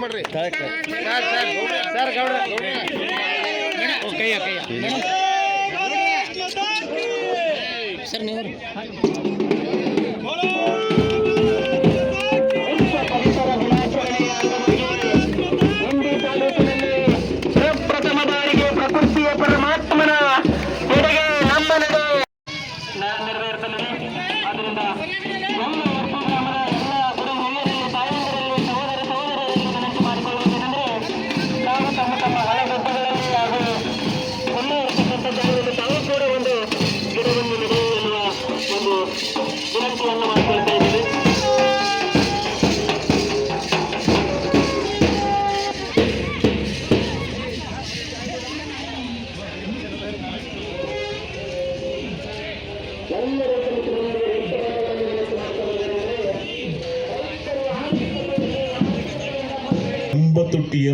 ಮಾಡ್ರಿ. Sir sir. Sir ಗೌಡ್ರ. ಕೈಯ ಕೈಯ ಸರ್ ನೀವು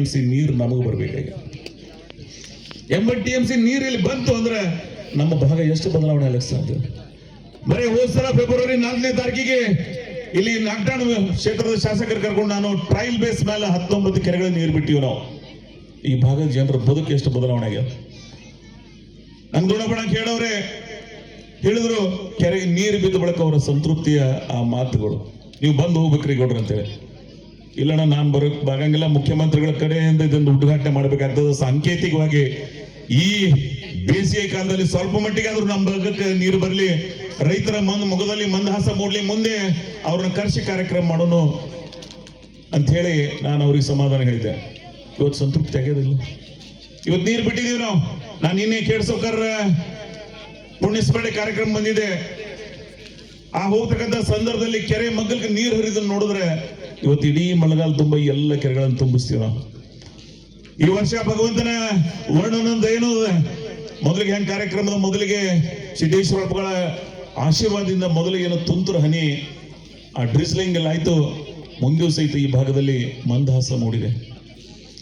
ಎಂಬತ್ತು ಟಿ ಎಂ ಸಿ ನೀರು ನಮಗೆ ಬರ್ಬೇಕಾಗಿ ಎಂಬತ್ತು ಟಿ ಎಂ ಸಿ ನೀರು ಇಲ್ಲಿ ಬಂತು ಅಂದ್ರೆ ನಮ್ಮ ಭಾಗ ಎಷ್ಟು ಬದಲಾವಣೆ ಆಗಲಿಕ್ಕೆ ಸಾಧ್ಯ? ಬರೀ ಹೋದ್ ಸಲ ಫೆಬ್ರವರಿ ನಾಲ್ಕನೇ ತಾರೀಕಿಗೆ ಇಲ್ಲಿ ನಾಗ್ಟಾಣ್ ಕ್ಷೇತ್ರದ ಶಾಸಕರು ಕರ್ಕೊಂಡು ನಾನು ಟ್ರಯಲ್ ಬೇಸ್ ಮೇಲೆ ಹತ್ತೊಂಬತ್ತು ಕೆರೆಗಳ ನೀರು ಬಿಟ್ಟಿವಿ ನಾವು. ಈ ಭಾಗದ ಜನರ ಬದುಕು ಎಷ್ಟು ಬದಲಾವಣೆ ಆಗ್ಯದ ನಂಗೆ ದೊಡ್ಡಬಣ ಕೇಳೋರೆ, ಹೇಳಿದ್ರು ಕೆರೆಗೆ ನೀರು ಬಿದ್ದ ಬಳಕ ಅವರ ಸಂತೃಪ್ತಿಯ ಆ ಮಾತುಗಳು. ನೀವು ಬಂದು ಹೋಗ್ಬೇಕ್ರಿ ಗೌಡ್ರ ಅಂತೇಳಿ. ಇಲ್ಲಣ್ಣ, ನಾನು ಬರೋಕ್ ಬರಂಗಿಲ್ಲ ಮುಖ್ಯಮಂತ್ರಿಗಳ ಕಡೆಯಿಂದ ಇದನ್ನು ಉದ್ಘಾಟನೆ ಮಾಡಬೇಕಾಗ್ತದೆ. ಸಾಂಕೇತಿಕವಾಗಿ ಈ ಬೇಸಿಗೆ ಕಾಲದಲ್ಲಿ ಸ್ವಲ್ಪ ಮಟ್ಟಿಗೆ ಆದ್ರೂ ನಮ್ಮ ಭಾಗಕ್ಕೆ ನೀರು ಬರಲಿ, ರೈತರ ಮಂದ್ ಮುಖದಲ್ಲಿ ಮಂದಹಾಸ ಮೂಡ್ಲಿ, ಮುಂದೆ ಅವ್ರನ್ನ ಕರ್ಷಿ ಕಾರ್ಯಕ್ರಮ ಮಾಡೋಣ ಅಂತ ಹೇಳಿ ನಾನು ಅವ್ರಿಗೆ ಸಮಾಧಾನ ಹೇಳಿದ್ದೆ. ಇವತ್ತು ಸಂತೃಪ್ತಿ ಆಗ್ಯದಿಲ್ಲ ಇವತ್ತು ನೀರು ಬಿಟ್ಟಿದೀವಿ ನಾವು. ನಾನು ನಿನ್ನೆ ಕೇಳಿಸೋಕರ ಪುಣ್ಯಸ್ಮರಣೆ ಕಾರ್ಯಕ್ರಮ ಬಂದಿದೆ. ಆ ಹೋಗ್ತಕ್ಕಂಥ ಸಂದರ್ಭದಲ್ಲಿ ಕೆರೆ ಮಗ್ಗಲ್ಗೆ ನೀರು ಹರಿದನ್ನು ನೋಡಿದ್ರೆ ಇವತ್ತು ಇಡೀ ಮಳೆಗಾಲ ತುಂಬ ಎಲ್ಲ ಕೆರೆಗಳನ್ನು ತುಂಬಿಸ್ತೀವಿ ನಾವು ಈ ವರ್ಷ ಭಗವಂತನ ವರ್ಣನಂದ ಏನು? ಮೊದಲಿಗೆ ಹೆಂಗ್ ಕಾರ್ಯಕ್ರಮದ ಮೊದಲಿಗೆ ಸಿದ್ದೇಶ್ವರಪ್ಪಗಳ ಆಶೀರ್ವಾದದಿಂದ ಮೊದಲಿಗೆ ಏನೋ ತುಂತುರು ಹನಿ, ಆ ಡ್ರಿಸ್ಲಿಂಗ್ ಎಲ್ಲ ಆಯ್ತು. ಮುಂದೆ ಸಹಿತ ಈ ಭಾಗದಲ್ಲಿ ಮಂದಹಾಸ ಮೂಡಿದೆ.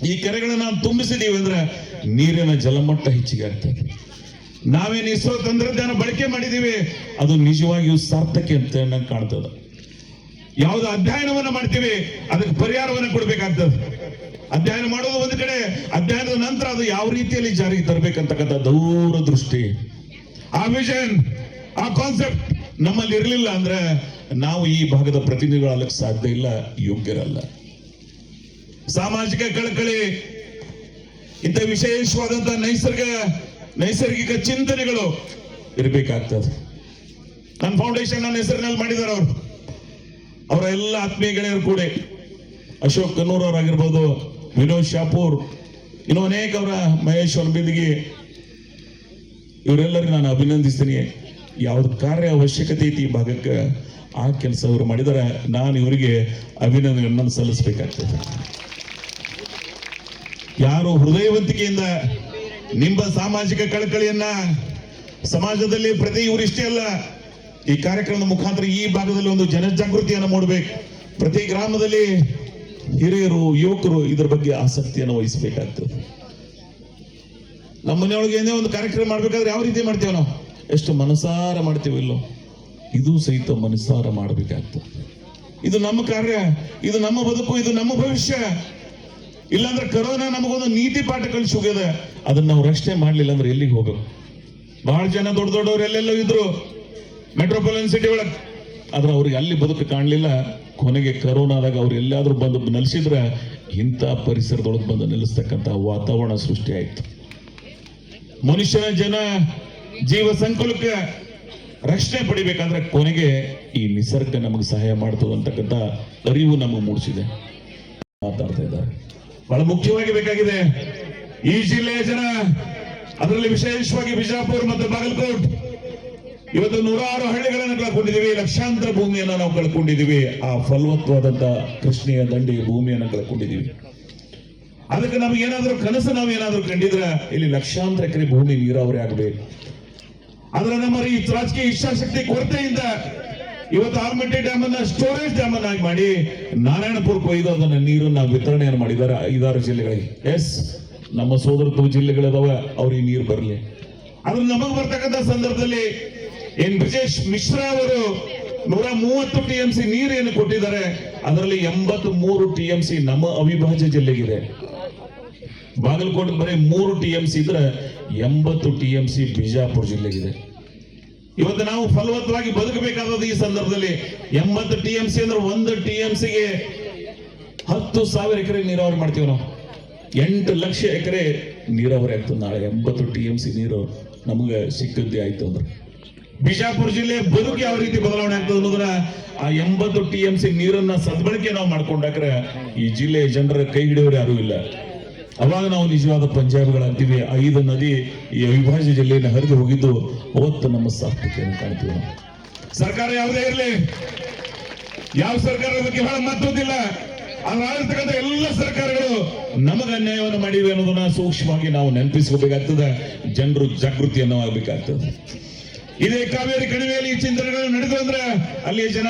ಈ ಕೆರೆಗಳನ್ನ ನಾವು ತುಂಬಿಸಿದೀವಿ ಅಂದ್ರೆ ನೀರಿನ ಜಲಮಟ್ಟ ಹೆಚ್ಚಿಗೆ ಆಗ್ತದೆ ನಾವೇನು ಇಸ್ರೋ ತಂತ್ರಜ್ಞಾನ ಬಳಕೆ ಮಾಡಿದೀವಿ, ಅದು ನಿಜವಾಗಿಯೂ ಸಾರ್ಥಕ್ಕೆ ಅಂತ ಕಾಣ್ತದೆ. ಯಾವ್ದು ಅಧ್ಯಯನವನ್ನ ಮಾಡ್ತೀವಿ, ಅದಕ್ಕೆ ಪರಿಹಾರವನ್ನ ಕೊಡ್ಬೇಕಾಗ್ತದೆ. ಅಧ್ಯಯನ ಮಾಡೋದು ಒಂದು ಕಡೆ, ಅಧ್ಯಯನದ ನಂತರ ಅದು ಯಾವ ರೀತಿಯಲ್ಲಿ ಜಾರಿಗೆ ತರಬೇಕಂತಕ್ಕಂಥ ದೂರ ದೃಷ್ಟಿ ಆ ವಿಷನ್ ಆ ಕಾನ್ಸೆಪ್ಟ್ ನಮ್ಮಲ್ಲಿ ಇರಲಿಲ್ಲ ಅಂದ್ರೆ ನಾವು ಈ ಭಾಗದ ಪ್ರತಿನಿಧಿಗಳಾಗಕ್ಕೆ ಸಾಧ್ಯ ಇಲ್ಲ, ಯೋಗ್ಯರಲ್ಲ. ಸಾಮಾಜಿಕ ಕಳಕಳಿ, ಇಂಥ ವಿಶೇಷವಾದಂತಹ ನೈಸರ್ಗ, ನೈಸರ್ಗಿಕ ಚಿಂತನೆಗಳು ಇರಬೇಕಾಗ್ತದೆ. ನನ್ನ ಫೌಂಡೇಶನ್ ನನ್ನ ಹೆಸರಿನಲ್ಲಿ ಮಾಡಿದ್ದಾರೆ ಅವರು. ಅವರ ಎಲ್ಲ ಆತ್ಮೀಯ ಗೆಳೆಯರು ಕೂಡ, ಅಶೋಕ್ ಕನ್ನೂರ್ ಅವರಾಗಿರ್ಬೋದು ವಿನೋದ್ ಶಾಪೂರ್, ಇನ್ನು ಅನೇಕ ಅವರ ಮಹೇಶ್ ಹೊಲಬಿದಿಗೆ ಇವರೆಲ್ಲರಿಗೂ ನಾನು ಅಭಿನಂದಿಸ್ತೀನಿ. ಯಾವ್ದು ಕಾರ್ಯ ಅವಶ್ಯಕತೆ ಐತಿ ಈ ಭಾಗಕ್ಕೆ, ಆ ಕೆಲಸ ಅವರು ಮಾಡಿದರೆ. ನಾನು ಇವರಿಗೆ ಅಭಿನಂದನೆಗಳನ್ನು ಸಲ್ಲಿಸಬೇಕಾಗ್ತದೆ. ಯಾರು ಹೃದಯವಂತಿಕೆಯಿಂದ ನಿಮ್ಮ ಸಾಮಾಜಿಕ ಕಳಕಳಿಯನ್ನ ಸಮಾಜದಲ್ಲಿ ಪ್ರತಿ ಇವರಿಷ್ಟೇ ಅಲ್ಲ ಈ ಕಾರ್ಯಕ್ರಮದ ಮುಖಾಂತರ ಈ ಭಾಗದಲ್ಲಿ ಒಂದು ಜನಜಾಗೃತಿಯನ್ನು ಮೂಡಬೇಕು. ಪ್ರತಿ ಗ್ರಾಮದಲ್ಲಿ ಹಿರಿಯರು, ಯುವಕರು ಇದ್ರ ಬಗ್ಗೆ ಆಸಕ್ತಿಯನ್ನು ವಹಿಸಬೇಕಾಗ್ತದೆ. ನಮ್ಮ ಮನೆಯೊಳಗೆ ಏನೇ ಒಂದು ಕಾರ್ಯಕ್ರಮ ಮಾಡ್ಬೇಕಾದ್ರೆ ಯಾವ ರೀತಿ ಮಾಡ್ತೇವೆ ನಾವು? ಎಷ್ಟು ಮನಸಾರ ಮಾಡ್ತೇವೆ ಇಲ್ಲೋ. ಇದು ಸಹಿತ ಮನಸಾರ ಮಾಡಬೇಕಾಗ್ತದೆ. ಇದು ನಮ್ಮ ಕಾರ್ಯ, ಇದು ನಮ್ಮ ಬದುಕು, ಇದು ನಮ್ಮ ಭವಿಷ್ಯ. ಇಲ್ಲಾಂದ್ರೆ ಕರೋನಾ ನಮಗೊಂದು ನೀತಿ ಪಾಠ ಕಳಿಸಿ ಹೋಗ್ಯದ ಅದನ್ನ ನಾವು ರಕ್ಷಣೆ ಮಾಡ್ಲಿಲ್ಲ ಅಂದ್ರೆ ಎಲ್ಲಿಗೆ ಹೋಗ್ಬೇಕು? ಬಹಳ ಜನ ದೊಡ್ಡ ದೊಡ್ಡವ್ರು ಎಲ್ಲೆಲ್ಲೋ ಇದ್ರು. ಮೆಟ್ರೋಪಾಲಿಟನ್ ಸಿಟಿ ಒಳಗೆ. ಆದ್ರೆ ಅವ್ರಿಗೆ ಅಲ್ಲಿ ಬದುಕು ಕಾಣಲಿಲ್ಲ. ಕೊನೆಗೆ ಕರೋನಾದಾಗ ಅವ್ರು ಎಲ್ಲಾದ್ರೂ ಬಂದು ನೆಲೆಸಿದ್ರೆ ಇಂಥ ಪರಿಸರದೊಳಗೆ ಬಂದು ನೆಲೆಸ್ತಕ್ಕಂಥ ವಾತಾವರಣ ಸೃಷ್ಟಿ ಆಯ್ತು. ಮನುಷ್ಯನ ಜನ ಜೀವ ಸಂಕುಲಕ್ಕೆ ರಕ್ಷಣೆ ಪಡಿಬೇಕಂದ್ರೆ ಕೊನೆಗೆ ಈ ನಿಸರ್ಗ ನಮಗೆ ಸಹಾಯ ಮಾಡ್ತದೆ ಅಂತಕ್ಕಂಥ ಅರಿವು ನಮಗೆ ಮೂಡಿಸಿದೆ. ಮಾತಾಡ್ತಾ ಇದ್ದಾರೆ. ಬಹಳ ಮುಖ್ಯವಾಗಿ ಬೇಕಾಗಿದೆ. ಈ ಜಿಲ್ಲೆಯ ಜನ, ಅದರಲ್ಲಿ ವಿಶೇಷವಾಗಿ ಬಿಜಾಪುರ್ ಮತ್ತು ಬಾಗಲಕೋಟ್. ಇವತ್ತು ನೂರಾರು ಹಳ್ಳಿಗಳನ್ನು ಕಳ್ಕೊಂಡಿದ್ದೀವಿ ಲಕ್ಷಾಂತರ ಭೂಮಿಯನ್ನು ನಾವು ಕಳ್ಕೊಂಡಿದ್ದೀವಿ. ಆ ಫಲವತ್ತಾದಂತ ಕೃಷ್ಣೆಯ ದಂಡಿ ಭೂಮಿಯನ್ನು ಕಳ್ಕೊಂಡಿದ್ದೀವಿ. ಅದಕ್ಕೆ ನಮ್ಗೆ ಏನಾದ್ರೂ ಕನಸು ನಾವು ಏನಾದರೂ ಕಂಡಿದ್ರೆ ಇಲ್ಲಿ ಲಕ್ಷಾಂತರ ಎಕರೆ ಭೂಮಿ ನೀರಾವರಿ ಆಗಬೇಕು. ಆದ್ರೆ ನಮ್ಮ ಈ ರಾಜಕೀಯ ಇಚ್ಛಾಶಕ್ತಿ ಕೊರತೆಯಿಂದ ಇವತ್ತು ಆಲ್ಮಟ್ಟಿ ಡ್ಯಾಮ್ ಅನ್ನ ಸ್ಟೋರೇಜ್ ಡ್ಯಾಮ್ ಅನ್ನಾಗಿ ಮಾಡಿ ನಾರಾಯಣಪುರ ಕೊಯ್ದು ಅದನ್ನ ನೀರನ್ನ ವಿತರಣೆಯನ್ನು ಮಾಡಿದ್ದಾರೆ ಐದಾರು ಜಿಲ್ಲೆಗಳಿಗೆ. ಎಸ್, ನಮ್ಮ ಸೋದರತ್ವ ಜಿಲ್ಲೆಗಳಿದಾವ, ಅವ್ರಿಗೆ ನೀರು ಬರಲಿ. ಆದ್ರೆ ನಮಗ್ ಬರ್ತಕ್ಕಂಥ ಸಂದರ್ಭದಲ್ಲಿ ಏನ್ ಬ್ರಿಜೇಶ್ ಮಿಶ್ರಾ ಅವರು ನೂರ ಮೂವತ್ತು ಟಿ ಎಂ ಸಿ ನೀರೇನು ಕೊಟ್ಟಿದ್ದಾರೆ, ಅದರಲ್ಲಿ ಎಂಬತ್ ಮೂರು ಟಿ ಎಂ ಸಿ ನಮ್ಮ ಅವಿಭಾಜ್ಯ ಜಿಲ್ಲೆಗಿದೆ. ಬಾಗಲಕೋಟೆ ಬರೀ ಮೂರು ಟಿ ಎಂ ಸಿ ಇದ್ರೆ ಎಂಬತ್ತು ಟಿ ಎಂ ಸಿ ಬಿಜಾಪುರ ಜಿಲ್ಲೆಗಿದೆ. ಇವತ್ತು ನಾವು ಫಲವತ್ತವಾಗಿ ಬದುಕಬೇಕಾದದ್ದು ಈ ಸಂದರ್ಭದಲ್ಲಿ ಎಂಬತ್ತು ಟಿ ಎಂ ಸಿ ಅಂದ್ರೆ ಒಂದು ಟಿ ಎಂ ಸಿಗೆ ಹತ್ತು ಸಾವಿರ ಎಕರೆ ನೀರಾವರಿ ಮಾಡ್ತೀವಿ ನಾವು. ಎಂಟು ಲಕ್ಷ ಎಕರೆ ನೀರಾವರಿ ಆಗ್ತದೆ ನಾಳೆ, ಎಂಬತ್ತು ಟಿ ಎಂ ಸಿ ನೀರು ನಮಗೆ ಸಿಕ್ಕದ್ದೇ ಆಯ್ತು ಅಂದ್ರೆ. ಬಿಜಾಪುರ ಜಿಲ್ಲೆ ಬದುಕು ಯಾವ ರೀತಿ ಬದಲಾವಣೆ ಆಗ್ತದೆ ಅನ್ನೋದ್ರ ಆ ಎಂಬತ್ತು ಟಿ ಎಂ ಸಿ ನೀರನ್ನ ಸದ್ಬಳಕೆ ನಾವು ಮಾಡ್ಕೊಂಡಾಕ್ರೆ ಈ ಜಿಲ್ಲೆಯ ಜನರ ಕೈ ಹಿಡಿಯೋರು ಯಾರು ಇಲ್ಲ. ಅವಾಗ ನಾವು ನಿಜವಾದ ಪಂಜಾಬಿಗಳಾಗ್ತೀವಿ. ಐದು ನದಿ ಈ ಅವಿಭಾಜ್ಯ ಜಿಲ್ಲೆಯನ್ನು ಹರಿದು ಹೋಗಿದ್ದು, ಅವತ್ತು ನಮ್ಮ ಸಾರ್ಥಕ್ಯವನ್ನು ಕಾಣ್ತೀವಿ ಸರ್ಕಾರ ಯಾವುದೇ ಇರಲಿ. ಯಾವ ಸರ್ಕಾರ ಬಗ್ಗೆ ಬಹಳ ಮತ್ತೊಂದಿಲ್ಲ. ಅದ್ರ ಎಲ್ಲ ಸರ್ಕಾರಗಳು ನಮಗ ಅನ್ಯಾಯವನ್ನು ಮಾಡಿವೆ ಅನ್ನೋದನ್ನ ಸೂಕ್ಷ್ಮವಾಗಿ ನಾವು ನೆನಪಿಸ್ಕೋಬೇಕಾಗ್ತದೆ. ಜನರು ಜಾಗೃತಿಯನ್ನು ಆಗಬೇಕಾಗ್ತದೆ. ಇದೇ ಕಾವೇರಿ ಕಣಿವೆಯಲ್ಲಿ ಈ ಚಿಂತನೆಗಳು ನಡೆದು ಅಂದ್ರೆ ಅಲ್ಲಿ ಜನ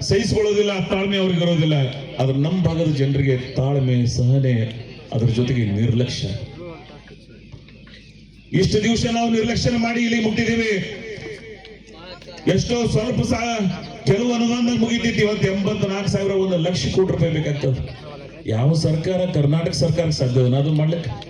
ಸಹಿಸಿಕೊಳ್ಳೋದಿಲ್ಲ, ತಾಳ್ಮೆ ಅವ್ರಿಗೆ ಇರೋದಿಲ್ಲ. ಆದ್ರೆ ನಮ್ಮ ಭಾಗದ ಜನರಿಗೆ ತಾಳ್ಮೆ, ಸಹನೆ ಅದ್ರ ಜೊತೆಗೆ ನಿರ್ಲಕ್ಷ್ಯ. ಇಷ್ಟು ದಿವಸ ನಾವು ನಿರ್ಲಕ್ಷ್ಯ ಮಾಡಿ ಇಲ್ಲಿ ಮುಟ್ಟಿದ್ದೀವಿ. ಎಷ್ಟೋ ಸ್ವಲ್ಪ ಸಹ ಕೆಲವು ಅನುದಾನ ಮುಗಿತೈತಿ ಇವತ್ತು ಎಂಬತ್ನಾಲ್ಕು ಸಾವಿರ ಒಂದು ಲಕ್ಷ ಕೋಟಿ ರೂಪಾಯಿ ಬೇಕಾಗ್ತದೆ. ಯಾವ ಸರ್ಕಾರ, ಕರ್ನಾಟಕ ಸರ್ಕಾರ ಸಾಧ್ಯ ಅದು? ಮಾಡ್ಲಿಕ್ಕೆ?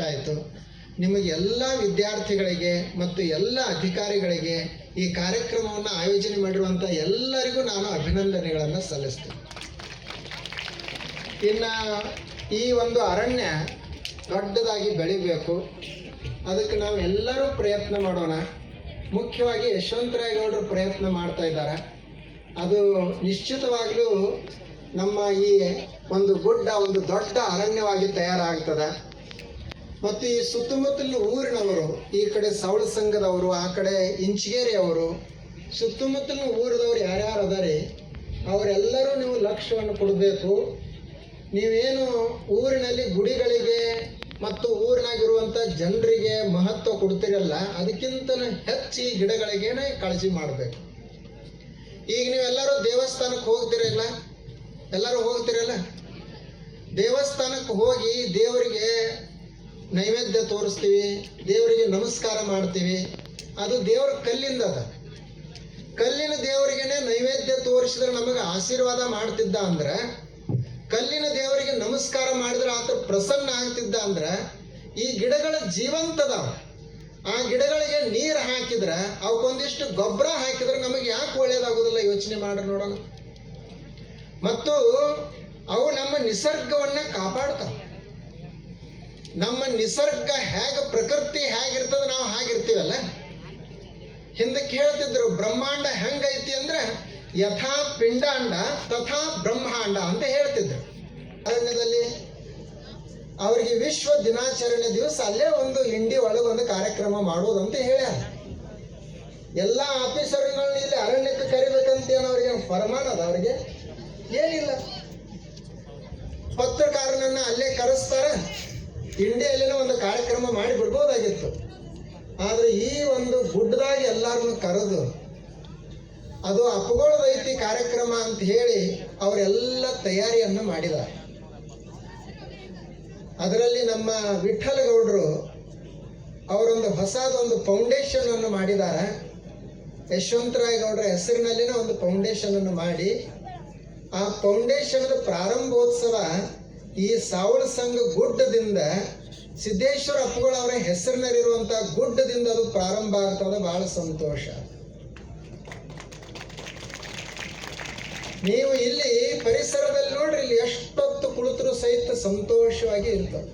ಆಯಿತು. ನಿಮಗೆ ಎಲ್ಲ ವಿದ್ಯಾರ್ಥಿಗಳಿಗೆ ಮತ್ತು ಎಲ್ಲ ಅಧಿಕಾರಿಗಳಿಗೆ ಈ ಕಾರ್ಯಕ್ರಮವನ್ನು ಆಯೋಜನೆ ಮಾಡಿರುವಂಥ ಎಲ್ಲರಿಗೂ ನಾನು ಅಭಿನಂದನೆಗಳನ್ನು ಸಲ್ಲಿಸ್ತೀನಿ. ಇನ್ನು ಈ ಒಂದು ಅರಣ್ಯ ದೊಡ್ಡದಾಗಿ ಬೆಳಿಬೇಕು. ಅದಕ್ಕೆ ನಾವು ಎಲ್ಲರೂ ಪ್ರಯತ್ನ ಮಾಡೋಣ. ಮುಖ್ಯವಾಗಿ ಯಶವಂತರಾಯಗೌಡರು ಪ್ರಯತ್ನ ಮಾಡ್ತಾ ಇದ್ದಾರೆ. ಅದು ನಿಶ್ಚಿತವಾಗಲೂ ನಮ್ಮ ಈ ಒಂದು ಗುಡ್ಡ ಒಂದು ದೊಡ್ಡ ಅರಣ್ಯವಾಗಿ ತಯಾರಾಗ್ತದೆ. ಮತ್ತು ಈ ಸುತ್ತಮುತ್ತಲಿನ ಊರಿನವರು, ಈ ಕಡೆ ಸವಳ ಸಂಘದವರು, ಆ ಕಡೆ ಇಂಚಿಗೇರಿಯವರು, ಸುತ್ತಮುತ್ತಲಿನ ಊರದವ್ರು ಯಾರ್ಯಾರು ಅದಾರೆ ಅವರೆಲ್ಲರೂ ನೀವು ಲಕ್ಷ್ಯವನ್ನು ಕೊಡಬೇಕು. ನೀವೇನು ಊರಿನಲ್ಲಿ ಗುಡಿಗಳಿಗೆ ಮತ್ತು ಊರಿನಾಗಿರುವಂಥ ಜನರಿಗೆ ಮಹತ್ವ ಕೊಡ್ತೀರಲ್ಲ ಅದಕ್ಕಿಂತ ಹೆಚ್ಚು ಈ ಗಿಡಗಳಿಗೇನೆ ಕಾಳಜಿ ಮಾಡಬೇಕು. ಈಗ ನೀವೆಲ್ಲರೂ ದೇವಸ್ಥಾನಕ್ಕೆ ಹೋಗ್ತಿರಲ್ಲ ಎಲ್ಲರೂ ಹೋಗ್ತಿರಲ್ಲ ದೇವಸ್ಥಾನಕ್ಕೆ ಹೋಗಿ ದೇವರಿಗೆ ನೈವೇದ್ಯ ತೋರಿಸ್ತೀವಿ, ದೇವರಿಗೆ ನಮಸ್ಕಾರ ಮಾಡ್ತೀವಿ. ಅದು ದೇವರ ಕಲ್ಲಿಂದ ಅದ. ಕಲ್ಲಿನ ದೇವರಿಗೆನೇ ನೈವೇದ್ಯ ತೋರಿಸಿದ್ರೆ ನಮಗೆ ಆಶೀರ್ವಾದ ಮಾಡ್ತಿದ್ದ ಅಂದ್ರೆ, ಕಲ್ಲಿನ ದೇವರಿಗೆ ನಮಸ್ಕಾರ ಮಾಡಿದ್ರೆ ಆತ ಪ್ರಸನ್ನ ಆಗ್ತಿದ್ದ ಅಂದ್ರೆ, ಈ ಗಿಡಗಳ ಜೀವಂತದ ಆ ಗಿಡಗಳಿಗೆ ನೀರು ಹಾಕಿದ್ರೆ ಅವಕ್ಕೊಂದಿಷ್ಟು ಗೊಬ್ಬರ ಹಾಕಿದ್ರೆ ನಮಗೆ ಯಾಕೆ ಒಳ್ಳೇದಾಗೋದಿಲ್ಲ? ಯೋಚನೆ ಮಾಡಿ ನೋಡೋಣ. ಮತ್ತು ಅವು ನಮ್ಮ ನಿಸರ್ಗವನ್ನ ಕಾಪಾಡ್ತಾವೆ. ನಮ್ಮ ನಿಸರ್ಗ ಹೇಗೆ ಪ್ರಕೃತಿ ಹೇಗಿರ್ತದ ನಾವು ಹಾಗಿರ್ತೀವಲ್ಲ? ಹಿಂದಕ್ಕೆ ಹೇಳ್ತಿದ್ರು ಬ್ರಹ್ಮಾಂಡ ಹೆಂಗೈತಿ ಅಂದ್ರೆ ಯಥಾ ಪಿಂಡಾಂಡ, ತಥಾ ಬ್ರಹ್ಮಾಂಡ ಅಂತ ಹೇಳ್ತಿದ್ರು. ಅರಣ್ಯದಲ್ಲಿ ಅವರಿಗೆ ವಿಶ್ವ ದಿನಾಚರಣೆ ದಿವಸ ಅಲ್ಲೇ ಒಂದು ಇಂಡಿ ಒಳಗೊಂದು ಕಾರ್ಯಕ್ರಮ ಮಾಡೋದು ಅಂತ ಹೇಳ್ಯಾರ. ಎಲ್ಲ ಆಫೀಸರ್ಗಳನ್ನ ಇಲ್ಲಿ ಅರಣ್ಯಕ್ಕೆ ಕರಿಬೇಕಂತ ಏನು ಅವ್ರಿಗೆ ಫರಮಾನ ಅದ ಅವ್ರಿಗೆ? ಏನಿಲ್ಲ. ಪತ್ರಕಾರನನ್ನ ಅಲ್ಲೇ ಕರೆಸ್ತಾರ. ಇಂಡಿಯಲ್ಲಿನ ಒಂದು ಕಾರ್ಯಕ್ರಮ ಮಾಡಿ ಬಿಡ್ಬೋದಾಗಿತ್ತು. ಆದ್ರೆ ಈ ಒಂದು ಗುಡ್ಡದಾಗಿ ಎಲ್ಲಾರನ್ನು ಕರೆದು, ಅದು ಅಪಗೋಳದೈತಿ ಕಾರ್ಯಕ್ರಮ ಅಂತ ಹೇಳಿ ಅವರೆಲ್ಲ ತಯಾರಿಯನ್ನು ಮಾಡಿದ್ದಾರೆ. ಅದರಲ್ಲಿ ನಮ್ಮ ವಿಠ್ಠಲ ಗೌಡರು ಅವರೊಂದು ಹೊಸದೊಂದು ಫೌಂಡೇಶನ್ ಅನ್ನು ಮಾಡಿದ್ದಾರೆ. ಯಶವಂತರಾಯ್ ಗೌಡರ ಹೆಸರಿನಲ್ಲಿನ ಒಂದು ಫೌಂಡೇಶನ್ ಅನ್ನು ಮಾಡಿ, ಆ ಫೌಂಡೇಶನ್ ಪ್ರಾರಂಭೋತ್ಸವ ಈ ಸಾವಳ ಸಂಘ ಗುಡ್ಡದಿಂದ ಸಿದ್ದೇಶ್ವರ ಅಪ್ಪುಗಳ ಅವರ ಹೆಸರಿನಲ್ಲಿರುವಂಥ ಗುಡ್ಡದಿಂದ ಅದು ಪ್ರಾರಂಭ ಆಗ್ತದ ಬಹಳ ಸಂತೋಷ. ನೀವು ಇಲ್ಲಿ ಪರಿಸರದಲ್ಲಿ ನೋಡ್ರಿ, ಇಲ್ಲಿ ಎಷ್ಟೊತ್ತು ಕುಳಿತರೂ ಸಹಿತ ಸಂತೋಷವಾಗಿ ಇರ್ತದೆ.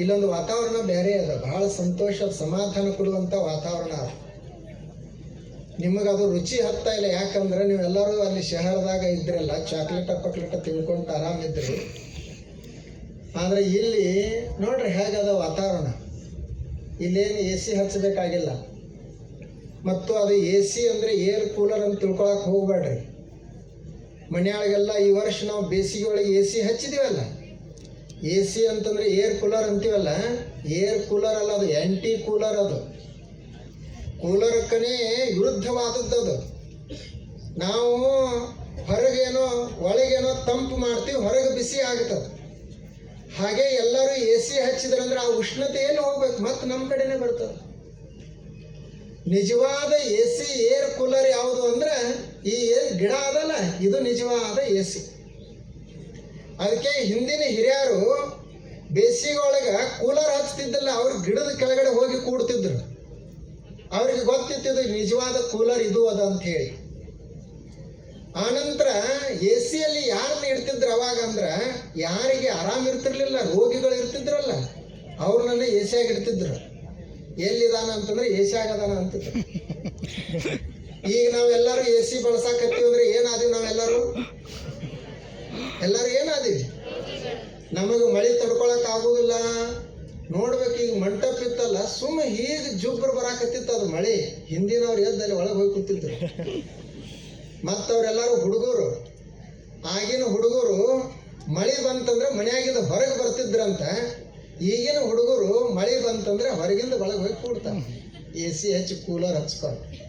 ಇಲ್ಲೊಂದು ವಾತಾವರಣ ಬೇರೆ ಅದ. ಬಹಳ ಸಂತೋಷ ಸಮಾಧಾನ ಕೊಡುವಂಥ ವಾತಾವರಣ ಅದ. ನಿಮಗದು ರುಚಿ ಹತ್ತಾ ಇಲ್ಲ, ಯಾಕಂದ್ರೆ ನೀವೆಲ್ಲರೂ ಅಲ್ಲಿ ಶಹರದಾಗ ಇದ್ರಲ್ಲ ಚಾಕ್ಲೇಟ ಪಕ್ಲೇಟ ತಿಳ್ಕೊಂಡು ಆರಾಮಿದ್ರಿ ಆದರೆ ಇಲ್ಲಿ ನೋಡ್ರಿ ಹೇಗದ ವಾತಾವರಣ. ಇಲ್ಲೇನು ಎ ಸಿ ಹಚ್ಚಬೇಕಾಗಿಲ್ಲ ಮತ್ತು ಅದು ಎ ಸಿ ಅಂದರೆ ಏರ್ ಕೂಲರ್ ಅಂತ ತಿಳ್ಕೊಳಕ್ಕೆ ಹೋಗ್ಬೇಡ್ರಿ. ಮನೆಯೊಳಗೆಲ್ಲ ಈ ವರ್ಷ ನಾವು ಬೇಸಿಗೆ ಒಳಗೆ ಎ ಸಿ ಹಚ್ಚಿದೀವಲ್ಲ. ಎ ಸಿ ಅಂತಂದ್ರೆ ಏರ್ ಕೂಲರ್ ಅಂತೀವಲ್ಲ ಏರ್ ಕೂಲರ್ ಅಲ್ಲ ಅದು ಆ್ಯಂಟಿ ಕೂಲರ್ ಅದು. ಕೂಲರ್ಕನೇ ವಿರುದ್ಧವಾದದ್ದು ಅದು. ನಾವು ಹೊರಗೇನೋ, ಒಳಗೇನೋ ತಂಪು ಮಾಡ್ತೀವಿ, ಹೊರಗೆ ಬಿಸಿ ಆಗ್ತದೆ ಹಾಗೆ ಎಲ್ಲರೂ ಎ ಸಿ ಹಚ್ಚಿದ್ರಂದ್ರೆ ಆ ಉಷ್ಣತೆ ಏನು ಹೋಗ್ಬೇಕು, ಮತ್ತೆ ನಮ್ಮ ಕಡೆನೇ ಬರ್ತದೆ. ನಿಜವಾದ ಎ ಸಿ ಏರ್ ಕೂಲರ್ ಯಾವುದು ಅಂದ್ರೆ, ಈ ಗಿಡ ಅದಲ್ಲ, ಇದು ನಿಜವಾದ ಎ ಸಿ ಅದಕ್ಕೆ ಹಿಂದಿನ ಹಿರಿಯರು ಬೇಸಿಗೆ ಒಳಗೆ ಕೂಲರ್ ಹಚ್ತಿದ್ದಲ್ಲ, ಅವ್ರು ಗಿಡದ ಕೆಳಗಡೆ ಹೋಗಿ ಕೂಡ್ತಿದ್ರು. ಅವ್ರಿಗೆ ಗೊತ್ತಿತ್ತು ನಿಜವಾದ ಕೂಲರ್ ಇದು ಅದ ಅಂತ ಹೇಳಿ ಆನಂತರ ಎ ಸಿಯಲ್ಲಿ ಯಾರನ್ನ ಇಡ್ತಿದ್ರು ಅವಾಗ ಅಂದ್ರೆ ಯಾರಿಗೆ ಆರಾಮ ಇರ್ತಿರ್ಲಿಲ್ಲ, ರೋಗಿಗಳು ಇರ್ತಿದ್ರಲ್ಲ ಅವ್ರನ್ನ ಎ ಸಿಯಾಗಿ ಇಡ್ತಿದ್ರು. ಎಲ್ಲಿದಾನ ಅಂತಂದ್ರೆ ಎ ಸಿ ಆಗದಾನ ಅಂತಿದ್ರು ಈಗ ನಾವೆಲ್ಲರೂ ಎ ಸಿ ಬಳಸಾಕತ್ತೀವಿ ಅಂದ್ರೆ ಏನಾದೀವಿ ನಾವೆಲ್ಲರೂ? ಎಲ್ಲರೂ ಏನಾದೀವಿ? ನಮಗೆ ಮಳೆ ತಡ್ಕೊಳಕ್ ಆಗುದಿಲ್ಲ. ನೋಡ್ಬೇಕು ಈಗ ಮಂಟಪ ಇತ್ತಲ್ಲ ಸುಮ್ಮ ಈಗ ಜುಬ್ರು ಬರಾಕತ್ತಿತ್ತು ಅದು ಮಳೆ. ಹಿಂದಿನವ್ರು ಎದ್ದಲ್ಲಿ ಒಳಗೆ ಹೋಗಿ ಕೂತಿದ್ರು. ಮತ್ತವ್ರೆಲ್ಲರೂ ಹುಡುಗರು. ಆಗಿನ ಹುಡುಗರು ಮಳೆ ಬಂತಂದ್ರೆ ಮನೆಯಾಗಿಂದ ಹೊರಗೆ ಬರ್ತಿದ್ರಂತ. ಈಗಿನ ಹುಡುಗರು ಮಳೆ ಬಂತಂದ್ರೆ ಹೊರಗಿಂದ ಒಳಗೆ ಹೋಗಿ ಕೂಡ್ತಾರೆ. ಎ ಸಿ ಹಚ್ಚಿ ಕೂಲರ್ ಹಚ್ಕೊಂಡು.